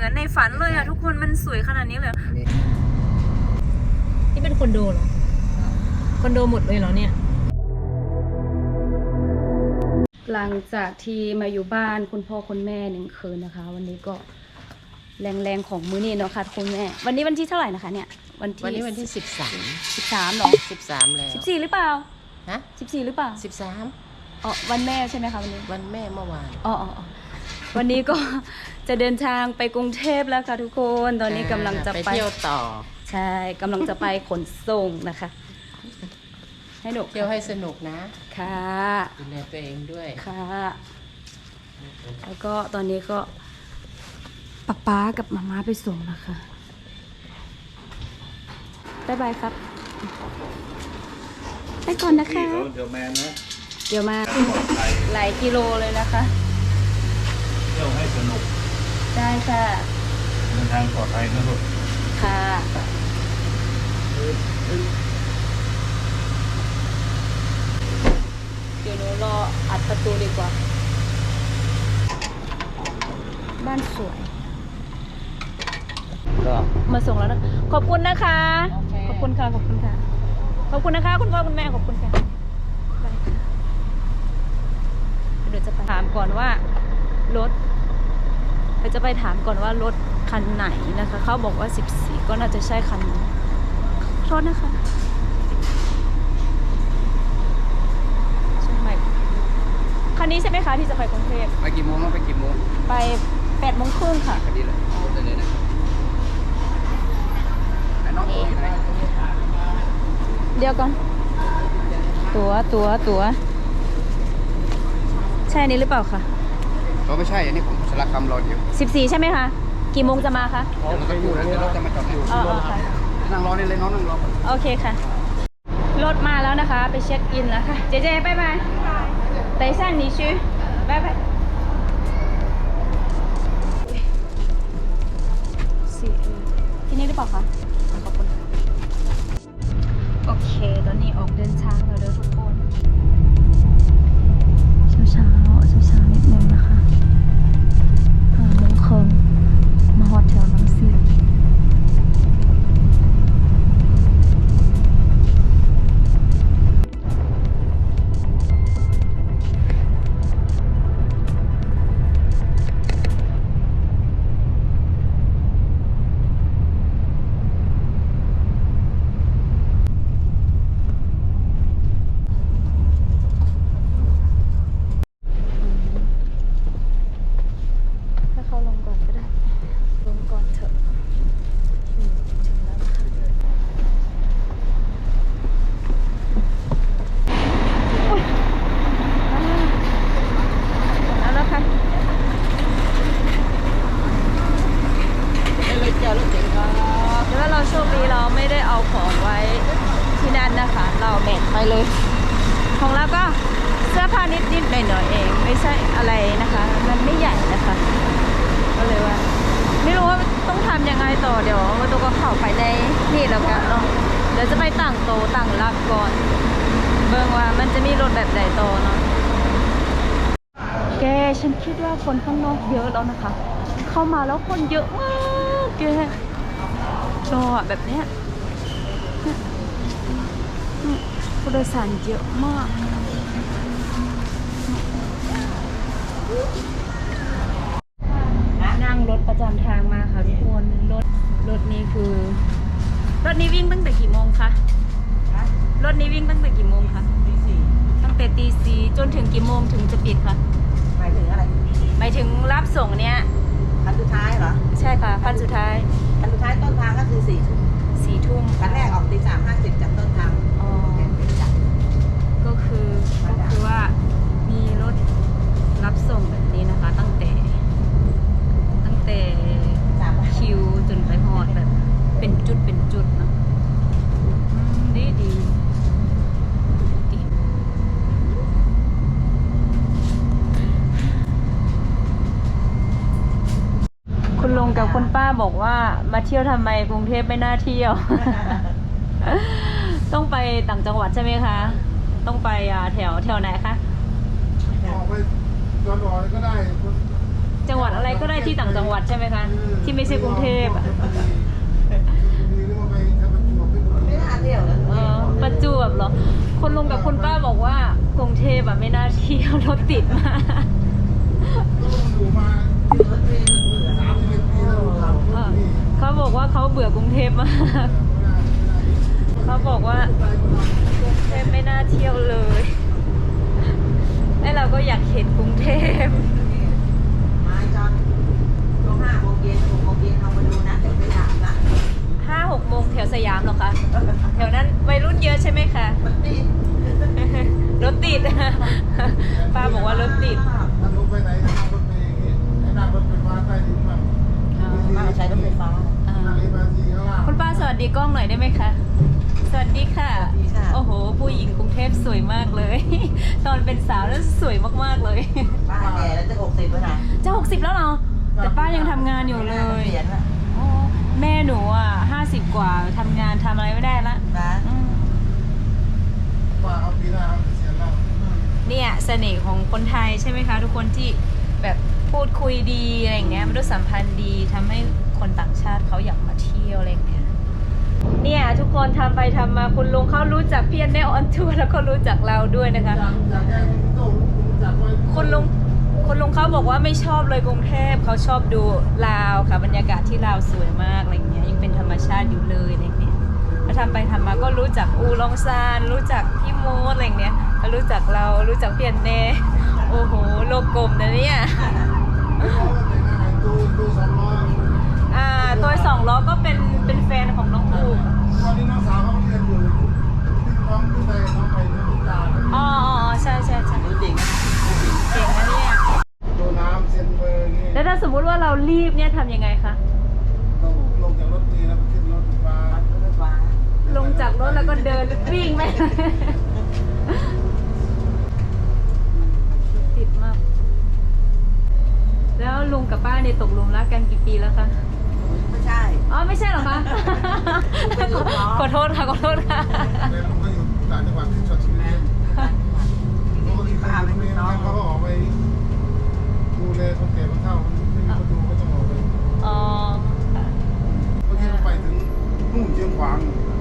มือนในฝันเลยอะทุกคนมันสวยขนาดนี้เลยอันนี้นี่เป็นคอนโดเหรอคอนโดหมดเลยเหรอเนี่ย หลังจากที่มาอยู่บ้านคุณพ่อคุณแม่หนึ่งคืนนะคะ วันนี้ก็แรงๆของมื้อนี้เนาะค่ะคุณแม่วันนี้วันที่เท่าไหร่นะคะเนี่ยวันที่วันนี้วันที่สิบสามสิบสามหรอสิบสามแล้วสิบสี่หรือเปล่าฮะสิบสี่หรือเปล่าสิบสามอ๋อวันแม่ใช่ไหมคะวันนี้วันแม่เมื่อวานอ๋ออ๋ออ๋อ วันนี้ก็จะเดินทางไปกรุงเทพแล้วค่ะทุกคน ตอนนี้กำลังจะไปไป เที่ยวต่อ ใช่กำลังจะไปขนส่งนะคะ ให้หนูเที่ยวให้สนุกนะค่ะ ดูแลตัวเองด้วย ค่ะ แล้วก็ตอนนี้ก็ป๊าป๊ากับมาม่าไปส่งนะคะบ๊ายบายครับ ไปก่อนนะคะ เดี๋ยวแมนนะ เดี๋ยวมา ปลอดภัย หลายกิโลเลยนะคะเที่ยวให้สนุกได้ค่ะ เดินทางปลอดภัยนะลูกค่ะ เดี๋ยวหนูรออัดประตูดีกว่า บ้านสวย ก็มาส่งแล้วนะ ขอบคุณนะคะโอเคขอบคุณค่ะ ขอบคุณค่ะ ขอบคุณนะคะ คุณพ่อคุณแม่ขอบคุณค่ะได้ค่ะเดี๋ยวจะไปถามก่อนว่ารถ เดี๋ยวจะไปถามก่อนว่ารถคันไหนนะคะ เขาบอกว่า 14 ก็น่าจะใช่คันนี้โทษนะคะใช่ไหมคันนี้ใช่ไหมคะที่จะไปกรุงเทพไปกี่โมงแล้วไปกี่โมงไป8โมงครึ่งค่ะคดีเลยพูดได้เลยนะไอ้น้องตัวอยู่ไหนเดี๋ยวก่อน ตัวตัวตัวใช่อันนี้หรือเปล่าคะเขาไม่ใช่อันนี้ผม สลักคำรอเดียว 14 ใช่ไหมคะ กี่โมงจะมาคะ เดี๋ยวมันก็อยู่แล้วเดี๋ยวรถจะมาจอดให้ อ๋ออ๋อค่ะ นั่งรอนี่เลยน้องนั่งรอก่อน โอเคค่ะ รถมาแล้วนะคะ ไปเช็คอินแล้วค่ะ เจเจไปไป等一下你去拜拜สี่เออที่นี่หรือเปล่าคะขอบคุณค่ะโอเค ตอนนี้ออกเดินทางแล้วเด้อทุกคน ะมีรถแบบใดต่อเนาะ แกฉันคิดว่าคนข้างนอกเยอะแล้วนะคะ เข้ามาแล้วคนเยอะมากแกจอแบบเนี้ยผู้โดยสารเยอะมากนั่งรถประจำทางมาค่ะทุกคนรถรถนี้คือ รถนี้วิ่งตั้งแต่กี่โมงคะรถนี้วิ่งตั้งแต่กี่โมงคะ แต่ตีสี่จนถึงกี่โมงถึงจะปิดคะหมายถึงอะไรหมายถึงรับส่งเนี้ยคันสุดท้ายเหรอ ใช่ค่ะคันสุดท้ายคันสุดท้ายต้นทางก็คือสี่ทุ่มสี่ทุ่มคันแรกออกตีสามห้าสิบจากต้นทางอ๋อก็คือก็คือว่ามีรถรับส่งแบบนี้นะคะ ตั้งแต่ ตั้งแต่สามคิวจนไปฮอดแบบ เป็นจุดเป็นจุดเนาะอืมดีดีดีคุณลุงกั บคุณป้าบอกว่ามาเที่ยวทำไมกรุงเทพไม่น่าเที่ยว ต้องไปต่างจังหวัดใช่ไหมคะ ต้องไปอ่าแถวแถวไหนคะออกไปย้อนรอยก็ได้ จังหวัดอะไรก็ได้ที่ต่างจังหวัดใช่ไหมคะ ที่ไม่ใช่กรุงเทพอะไม่น่าเที่ยวเลยเออประจวบเหรอ คนลุงกับคุณป้าบอกว่ากรุงเทพอะไม่น่าเที่ยวรถติดมาก เขาบอกว่าเขาเบื่อกรุงเทพมากเขาบอกว่ากรุงเทพไม่น่าเที่ยวเลย แล้วเราก็อยากเห็นกรุงเทพ มาจอนช่วงห้าโมงเย็นหกโมงเย็นเอามาดูนะเดี๋ยวไปถามนะ ห้าหกโมงแถวสยามเหรอคะ แถวนั้นวัยรุ่นเยอะใช่ไหมคะ มันติด รถติด ป้าบอกว่ารถติด มาใช้รถไฟฟ้า อ่าคุณป้าสวัสดีกล้องหน่อยได้ไหมคะ สวัสดีค่ะ สวัสดีค่ะ โอ้โห ผู้หญิงกรุงเทพสวยมากเลย ตอนเป็นสาวแล้วสวยมากๆเลย ป้าแก่แล้วจะหกสิบแล้วนะ จะหกสิบแล้วเหรอ แต่ป้ายังทำงานอยู่เลย เปลี่ยนละ โอ้แม่หนูอะห้าสิบกว่า ทำงานทำอะไรไม่ได้ละนะอืมเนี่ยเสน่ห์ของคนไทยใช่ไหมคะ ทุกคนที่แบบพูดคุยดีอะไรอย่างเงี้ยมนุษยสัมพันธ์ดีทำให้คนต่างชาติเขาอยากมาเที่ยวอะไรอย่างเงี้ยเนี่ยทุกคนทำไปทำมาคุณลุงเขารู้จักเพียนแนออนทัวร์แล้วก็รู้จักเราด้วยนะคะคุณลุงคุณลุงเขาบอกว่าไม่ชอบเลยกรุงเทพเขาชอบดูลาวค่ะบรรยากาศที่ลาวสวยมากอะไรเงี้ย ยังเป็นธรรมชาติอยู่เลยอะไรเงี้ยแล้วทำไปทำมาก็รู้จักอูลองซาน รู้จักพี่โมดอะไรเงี้ยแล้วรู้จักเรารู้จักเพียนเน่โอ้โหโลกกลมนะเนี่ยอ่าตัวสองล้อก็เป็นเป็นแฟนของน้องอูอ๋ออ๋ออ๋อใช่ใช่ใช่รู้จริงเก่งนะเนี่ยแล้วถ้าสมมุติว่าเรารีบเนี่ยทำยังไงคะ รถไฟฟ้าลงจากรถแล้วก็เดินวิ่งไปติดมาก แล้วลุงกับป้าเนี่ยตกลงรักกันกี่ปีแล้วคะ ไม่ใช่ อ๋อไม่ใช่เหรอคะเป็นลูกน้องขอโทษค่ะขอโทษค่ะป้าเป็นลูกน้องเขาก็ออกไปดูแลคนแก่คนเฒ่าไม่มีคนดูก็ต้องออกไปอ๋อค่ะ เมื่อกี้เราไปถึงนู่นเชียงข วาง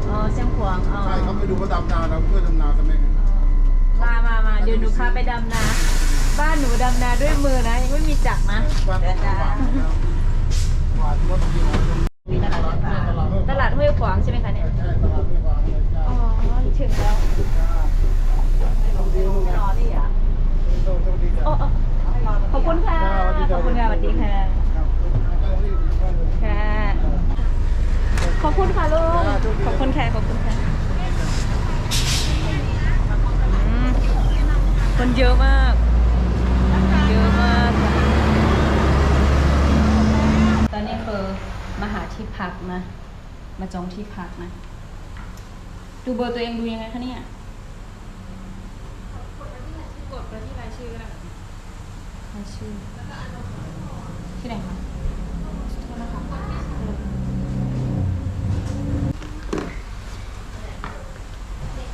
อ๋อเชียงขวางอ๋อใช่เขาไปดูว่าดำนาเราเพื่อดำนาทำไมไงมามามาเดี๋ยวหนูพาไปดำนา บ้านหนูดำนาด้วยมือนะ ยังไม่มีจักรนะบ้านเชียงขวางแล้วหวานรถที่เรามีตลาดรถไฟฟ้าตลาดห้วยขวางใช่ไหมคะเนี่ย ใช่ตลาดไม่ขวางเลยจ้าอ๋อ ถึงแล้ว รอที่อะ โชคดีจ้ะ โอ้โอ้ขอบคุณค่ะ ขอบคุณค่ะสวัสดีค่ะ ครับต้องรีบเข้าเลย ค่ะ ขอบคุณค่ะลุง ขอบคุณค่ะ ขอบคุณค่ะอืมคนเยอะมาก เยอะมากค่ะตอนนี้คือมาหาที่พักนะ มาจองที่ พักนะ ดูเบอร์ตัวเองดูยังไงคะเนี่ย กดไปที่รายชื่อก็ได้รายชื่อที่ไหนคะโทษนะคะ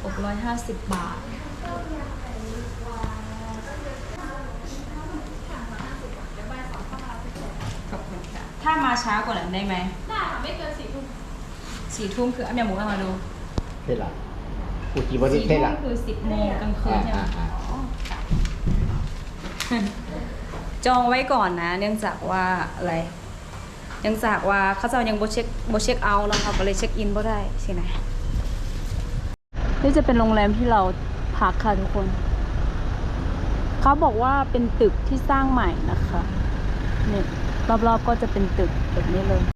หกร้อยห้าสิบบาท ขอบคุณค่ะ ถ้ามาช้ากว่านั้นได้ไหม ได้ค่ะ ไม่เกินสี่ทุ่ม สี่ทุ่มคืออะแม่หมูเอามาดูเท่าไหร่อุจิบริสี่เท่าทุ่ไหร่มคือสิบโมงกลางคืนใช่ไหมอ่าอ่าอ๋อค่ะจองไว้ก่อนนะ เนื่องจากว่าอะไรเนื่องจากว่าเขาจะยังโบเช็คโบเช็คเอาท์เนาะเขาก็เลยเช็คอินบ่ได้ใช่ไหมนี่จะเป็นโรงแรมที่เราพักค่ะทุกคน เขาบอกว่าเป็นตึกที่สร้างใหม่นะคะ เนี่ยรอบๆก็จะเป็นตึกแบบนี้เลย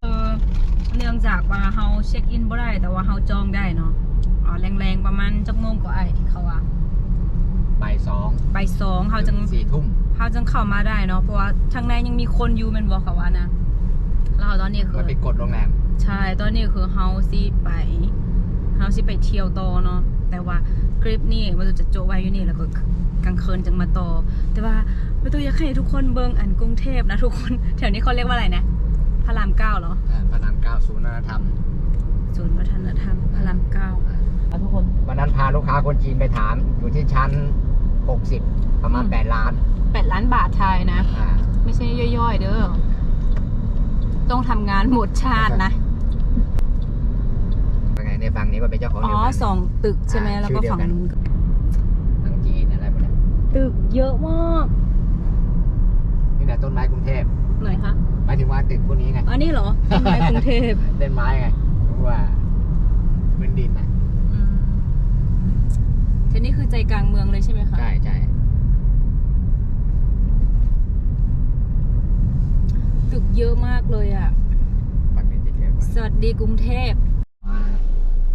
เออเนื่องจากว่าเราเช็คอินบ่ได้ แต่ว่าเราจองได้เนาะอ๋อแรงๆประมาณจักโมงกว่าไอ้ที่เขาว่าบ่ายสองบ่ายสองเขาจึงสี่ทุ่มเขาจึงเข้ามาได้เนาะเพราะว่าทางในยังมีคนอยู่แมันบอกเขาว่านะแล้วตอนนี้คืมันอไปกดโรงแรมใช่ตอนนี้คือเฮาสิไปเฮาสิไปเที่ยวต่อเนาะแต่ว่าคลิปนี้มันจะโจไว้อยู่นี่แล้วก็กลางคืนจึงมาต่อ แต่ว่าไม่ต้องอยากให้ทุกคนเบิ่งอันกรุงเทพนะทุกคนแถวนี้เขาเรียกว่าอะไรนะพระรามเก้าเหรออ่าพระราม เก้าศูนย์วัฒนธรรมศูนย์วัฒนธรรมพระรามเก้าอะทุกคนวันนั้นพาลูกค้าคนจีนไปถาม อยู่ที่ชั้น 60 ประมาณ 8 ล้านแปดล้านบาทไทยนะอ่าไไม่ใช่ย่อยๆ เด้อ ต้องทำงานหมดชาตินะเป็นไงในฝั่งนี้ก็เป็นเจ้าของอ๋เดีอยวกันสองตึกใช่ไหมอ่าแล้วก็ชื่อเดียวฝั่งกันนู้นทางจีนอะไรพวกเนี้ยตึกเยอะมาก นี่แหละต้นไม้กรุงเทพ หน่อยคะหมายถึงว่าตึกพวกนี้ไงอันนี้เหรอต้นไม้กรุงเทพเล่นไม้ไงเพราะว่าพื้นดินอะอืมทีนี้คือใจกลางเมืองเลยใช่ไหมคะ ใช่ใช่ตึกเยอะมากเลยอะ ฝั่งนี้จะเยอะกว่าสวัสดีกรุงเทพอ่า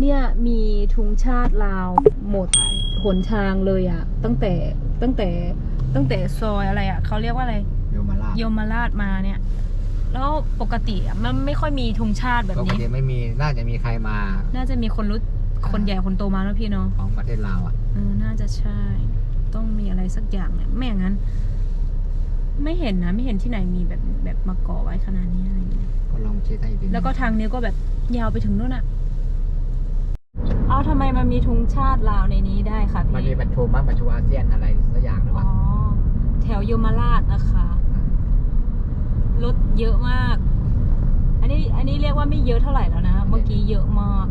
เนี่ยมีทุงชาติลาวหมดใช่หนทางเลยอะตั้งแต่ตั้งแต่ตั้งแต่ซอยอะไรอะเขาเรียกว่าอะไรโยมาลาชโยมราชมาเนี่ย แล้วปกติอะมันไม่ค่อยมีธงชาติแบบปกนี้ ติไม่มีน่าจะมีใครมาน่าจะมีคนรู้คนใหญ่คนโตมาแล้วพี่เนาะของประเทศลาวอะเออน่าจะใช่ ต้องมีอะไรสักอย่างเนี่ยไม่อย่างนั้น ไม่เห็นนะ ไม่เห็นที่ไหนมีแบบแบบมาก่อไว้ขนาดนี้อะไรอย่างเงี้ยก็ลองเช็คให้ดีแล้วก็ทางนี้ก็แบบยาวไปถึงนู่นอะเอาทำไมมันมีธงชาติลาวในนี้ได้คะมันพี่มีประชุมมั้งประชุมอาเซียนอะไรสักอย่างหรือเปอ๋ล่าอแถวโยมราชนะคะ รถเยอะมาก อันนี้อันนี้เรียกว่าไม่เยอะเท่าไหร่แล้วนะเมื่อกี้เยอะมาก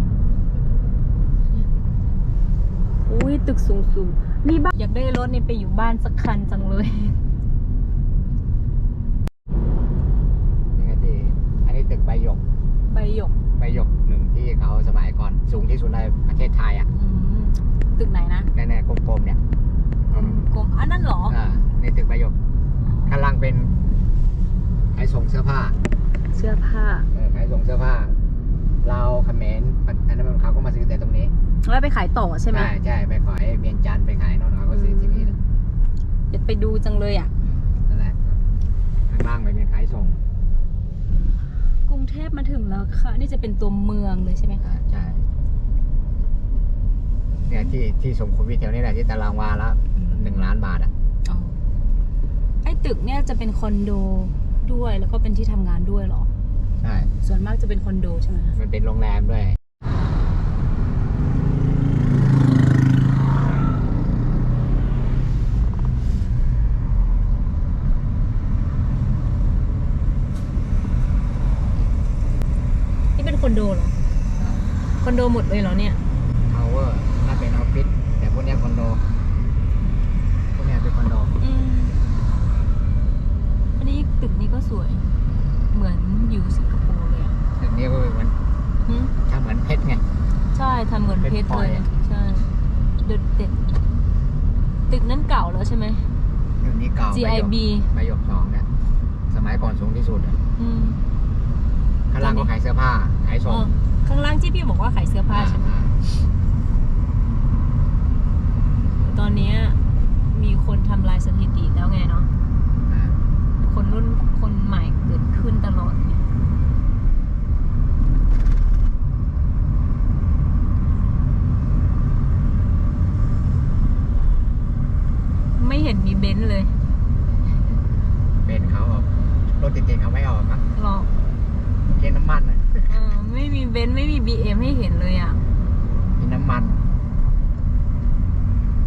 อุ้ยตึกสูงสูงๆมีบ้านอยากได้รถนี่ไปอยู่บ้านสักคันจังเลยนี่ไงที่อันนี้ตึกใบหยกใบหยกใบหยกหนึ่งที่เขาสมัยก่อนสูงที่สุดในประเทศไทยอะอืมตึกไหนนะแน่ๆกลมๆเนี่ยอืมกรมอันนั้นเหรออ่าในตึกใบหยกข้างล่างเป็น ขายส่งเสื้อผ้าเสื้อผ้าเออขายส่งเสื้อผ้าเราวเขมรอันนั้นมันเขาก็มาซื้อแต่ตรงนี้แล้วไปขายต่อใช่ไหมใช่ใช่ไปขายเวียงจันทร์ไปขายโน่นเขาก็ซื้อที่นี่เลยเดี๋ยวไปดูจังเลยอะนั่นแหละข้างล่างไปเป็นขายส่ง กรุงเทพมาถึงแล้วค่ะ นี่จะเป็นตัวเมืองเลยใช่ไหมคะอ่าใช่เนี่ยที่ที่ส่งโควิดแถวนี้แหละที่ตารางวาละหนึ่งล้านบาทอะอ๋อไอ้ตึกเนี่ยจะเป็นคอนโด ด้วยแล้วก็เป็นที่ทำงานด้วยเหรอ ใช่ ส่วนมากจะเป็นคอนโดใช่ไหมคะมันเป็นโรงแรมด้วย นี่เป็นคอนโดเหรอคอนโดหมดเลยเหรอเนี่ย ทาวเวอร์น่าเป็นออฟฟิศแต่พวกเนี้ยคอนโด พวกเนี้ยเป็นคอนโด อืม อันนี้ตึ กนี้ก็สวย เหมือนอยู่สิงคโปร์เลยอะตึกนี้ก็เหมือนหึถ้าเหมือนเพชรไง ใช่ทำเหมือนเพชรเป็นพลเลอยยอะใช่เด็ดเด็ดตึกนั้นเก่าแล้วใช่ไหมตึกนี้เก่า GIB ใบหยกสองเนี่ยสมัยก่อนสูงที่สุดอะอืม ข้างล่างก็ขายเสื้อผ้าขายส่อ๋งอข้างล่างที่พี่บอกว่าขายเสื้อผ้าใช่ไหมอ่าตอนเนี้ยมีคนทำลายสถิติแล้วไงเนาะอ่า คนรุ่นคนใหม่เกิดขึ้นตลอดไงไม่เห็นมีเบนซ์เลยเป็นเขาออกรถติดๆเขาไม่ออกมั้งหรอกเกณฑ์น้ำมันอะเออไม่มีเบนซ์ไม่มีบีเอ็มให้เห็นเลยอะกินน้ำมัน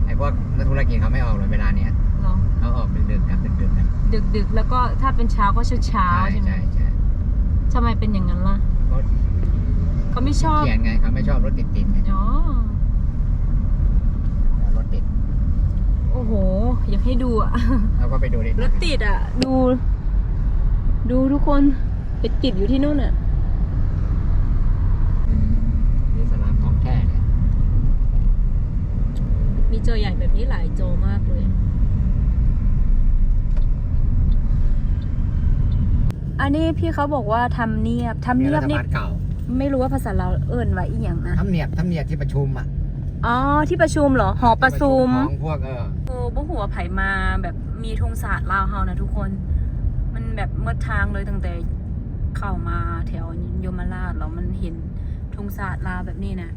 ไอ้พวกนักธุรกิจเขาไม่ออกเลยเวลาเนี้ยเนาะเขาออกดึกๆกลับดึกๆกัน ดึกดึกๆแล้วก็ถ้าเป็นเช้าก็เช้าเช้าๆใช่ไหมใช่ใช่ทำไมเป็นอย่างนั้นล่ะเขาเขาไม่ชอบเขียนไงเขาไม่ชอบรถติดๆไงอ๋อรถติดโอ้โห อยากให้ดูอะเราก็ไปดูดิรถติดอะ ดู ดูทุกคนไปติดอยู่ที่นู่นอะ นี่สนามของแท้เนี่ยมีจอใหญ่แบบนี้หลายจอมากเลย อันนี้พี่เขาบอกว่าทำเนียบทำมีเนียรับฐนี่บาลเก่าไม่รู้ว่าภาษาเราวเอิ้นไว้อีหยังนะ ทำเนียบทำเนียบที่ประชุมอะอ๋อที่ประชุมเหรอหอประชุมของพวกเออโอ้บ่หัวาไผมาแบบมีธงศาสตร์ลาวเฮานะทุกคน มันแบบเมื่อทางเลยตั้งแต่เข้ามาแถวยมราชแล้วมันเห็นธงศาสตร์ลาวแบบนี้นะ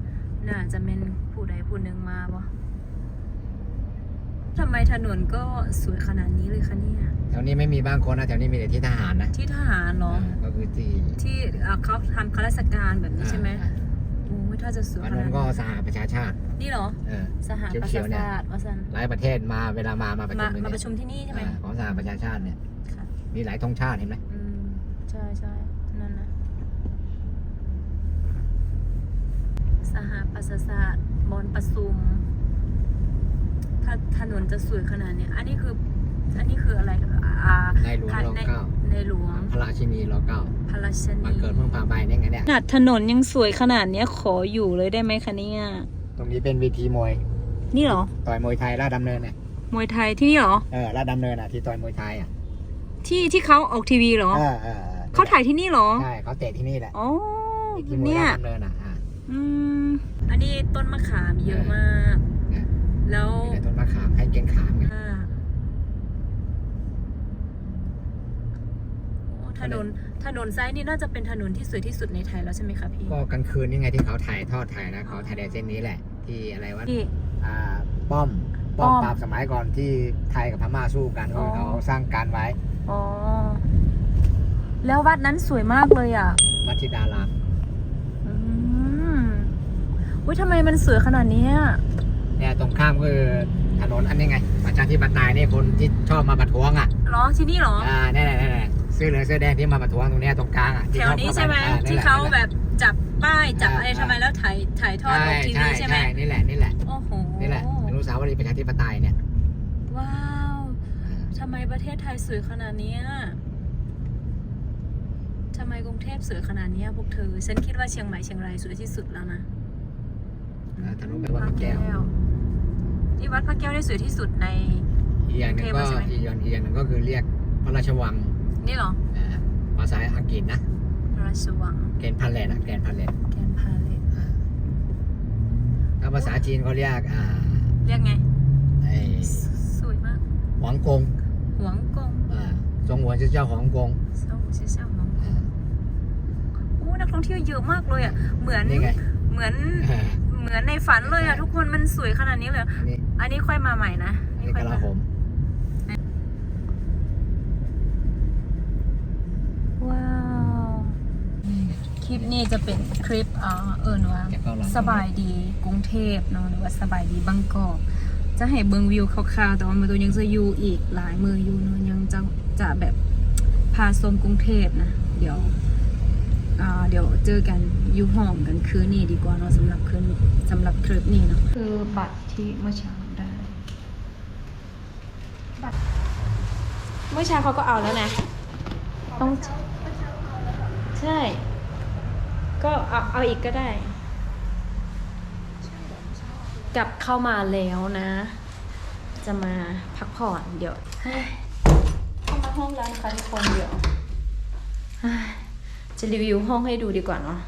น่าจะเป็นผู้ใดผู้หนึ่งมาบ่ทำไมถนนก็สวยขนาดนี้เลยคะเนี่ย แถวนี้ไม่มีบ้านคนนะแถวนี้มีแต่ที่ทหารนะที่ทหารเหรอก็คือที่ที่เอ่อเขาทำข้าราชการแบบนี้ใช่ไหมอ่าโอ้ยถ้าจะสวยอันขนานั้ดนก็นี้สหประชาชาติ นี่เหรอ เออ สหประเขีชายวๆเนี่ย ชาติว่าสันหลายประเทศมาเวลามามาประชุมามที่มานี่ประชุมที่นี่ใช่ไหม อ่าของสหประชาชาติเนี่ยค่ะ มีหลายธงชาติเห็นไหมอืมใช่ใช่นั่นนะสหประชาศาสตร์บอนประสุม ถ้าถนนจะสวยขนาดเนี้ยอันนี้คือ อันนี้คืออะไรอ่า ในหลวงรอเก้าในหลวงพระราชินีรอเก้าพระราชมานีเกิดเมืองพาใบเนี่ยไงเนี่ยขนาดถนนยังสวยขนาดเนี้ยขออยู่เลยได้ไหมคะเนี่ยตรงนี้เป็นเวทีมวย นี่เหรอ ต่อยมวยไทยลาดดำเนินเนี่ยมวยไทยที่นี่เหรอ เออลาดดำเนินอะที่ต่อยมวยไทยอะ ที่ที่เขาออกทีวีเหรอ เออเออออเขาถ่ายที่นี่เหรอ ใช่เขาเตะที่นี่แหละอ๋อที่มวยเนี่ยลาดดำเนินอะอ่าอืมอันนี้ต้นมะขามเยอะมากเนี่ยแล้วมีแต่ต้นมะขามให้เกณฑ์ขามไง อ่าโอ้ ถนนถนนซ้ายนี่น่าจะเป็นถนนที่สวยที่สุดในไทยแล้วใช่ไหมคะพี่ก็กลางคืนนี่ไงที่เขาถ่ายทอดถ่ายนะเขาถ่ายในเส้นนี้แหละ ที่อะไรวะพี่ อ่าป้อมป้อมป้อมปราบสมัยก่อนที่ไทยกับพม่าสู้กันอ๋อเขาสร้างการไว้อ๋อแล้ววัดนั้นสวยมากเลยอะ วัดชิดารามอืมอุ้ยทำไมมันสวยขนาดนี้อะเนี่ยตรงข้ามคือถนนอันนี้ไงประชาธิปไตยนี่คนที่ชอบมาประท้วงอะเหรอที่นี่เหรอ อ่าแน่ๆแน่ๆเสื้อเหลืองเสื้อแดงที่มาประท้วงตรงเนี้ยตรงกลางอะแถที่วชอบนี้ข้าปใช่ไหมอ่นั่นที่แหละเขานั่นแบหละบจับป้ายจับอ่าอะไรอ่าทำไมแล้วถ่ายถ่ายทอดใช่ออกทีวีใช่ใช่ไหมใช่นี่แหละนี่แหละโอ้โหนี่แหละอนุสาวรีย์ประชาธิปไตยเนี่ยว้าวทำไมประเทศไทยสวยขนาดเนี้ยทำไมกรุงเทพสวยขนาดเนี้ยพวกเธอ ฉันคิดว่าเชียงใหม่เชียงรายสวยที่สุดแล้วนะอ่าถนนไปวัดพระแก้วนี่วัดพระแก้วได้สวยที่สุดใน อีกอย่างหนึงก็เทพใช่ไหมอีกอย่างอีกอย่างหนึงก็คือเรียกพระราชวัง นี่เหรออ่าภาษาอังกฤษนะพระราชวังเกณฑ์พันเลนอะเกณฑ์พันเลนแกนพาเลตอ่าถ้าภาษาจีนเขาเรียกอ่าเรียกไง ไอ้สวยมากหวังกงหวงกงอ่าจงหวนเจ้าของกงเศร้าชื่อเศร้าหวงกอ่างโอ้นักท่องเที่ยวเยอะมากเลยอะ เหมือน นี่ไงเหมือน อ่า เหมือนในฝันเลยอะทุกคนมันสวยขนาดนี้เลย อันนี้อันนี้ค่อยมาใหม่นะอันนี้ค่กอยลามาโหม ว้าว ค ลิปนี้จะเป็นคลิปอ่าเอิญว่าแกะเก้าหลังสบายดีกรุงเทพเนาะหรือว่าสบายดีบางกอกจะให้เบิงวิวคร่าวๆแต่ว่ามันตัวยังจะอยู่อีกหลายมืออยู่เนาะยังจะจะแบบพาชมกรุงเทพนะ เดี๋ยวอ่าเดี๋ยวเจอกันอยู่ห้องกันคืนนี้ดีกว่าเนาะสำหรับคืนสำหรับคลิปนี้เนาะคือบัตรที่เมื่อเช้าได้บัตรเมื่อเช้าเขาก็เอาแล้วนะต้องใช่ ก็เอาเอาอีกก็ได้ กลับเข้ามาแล้วนะ จะมาพักผ่อนเดี๋ยวเฮ้ยเข้ามาห้องแล้วนะคะทุกคนเดี๋ยวเฮ้ยจะรีวิวห้องให้ดูดีกว่าเนาะ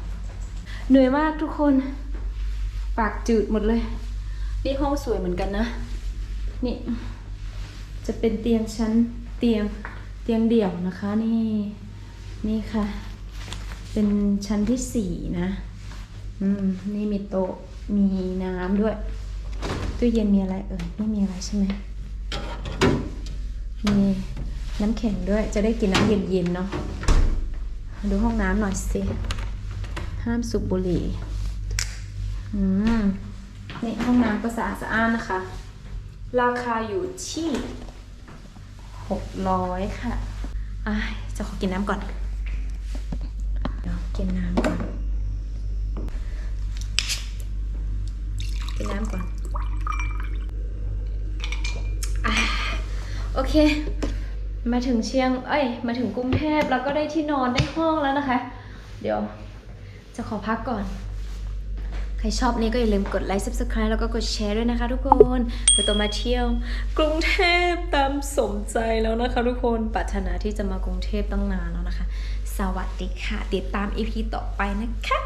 เหนื่อยมากทุกคน ปากจืดหมดเลย นี่ห้องสวยเหมือนกันนะ นี่ จะเป็นเตียงชั้นเตียงเตียงเดี่ยวนะคะ นี่ นี่ค่ะ เป็นชั้นที่สี่นะ อืม นี่มีโต๊ะ มีน้ำด้วย ตู้เย็นมีอะไรเอ่ยไม่มีอะไรใช่ไหม มีน้ำแข็งด้วย จะได้กินน้ำเย็นๆเนาะ ดูห้องน้ำหน่อยสิ ห้ามสูบบุหรี่ อืม นี่ห้องน้ำก็สะอาดสะอ้านนะคะ ราคาอยู่ที่หกร้อยค่ะอะจะขอกินน้ำก่อน กินน้ำก่อน กินน้ำก่อนอโอเค มาถึงเชียง เอ้ย มาถึงกรุงเทพแล้วก็ได้ที่นอนได้ห้องแล้วนะคะ เดี๋ยวจะขอพักก่อน ใครชอบนี้ก็อย่าลืมกดไลค์ subscribe แล้วก็กดแชร์ด้วยนะคะทุกคนเดี๋ยวตัวมาเที่ยว กรุงเทพตามสมใจแล้วนะคะทุกคน ปรารถนาที่จะมากรุงเทพตั้งนานแล้วนะคะ สวัสดีค่ะ ติดตาม EP ต่อไปนะคะ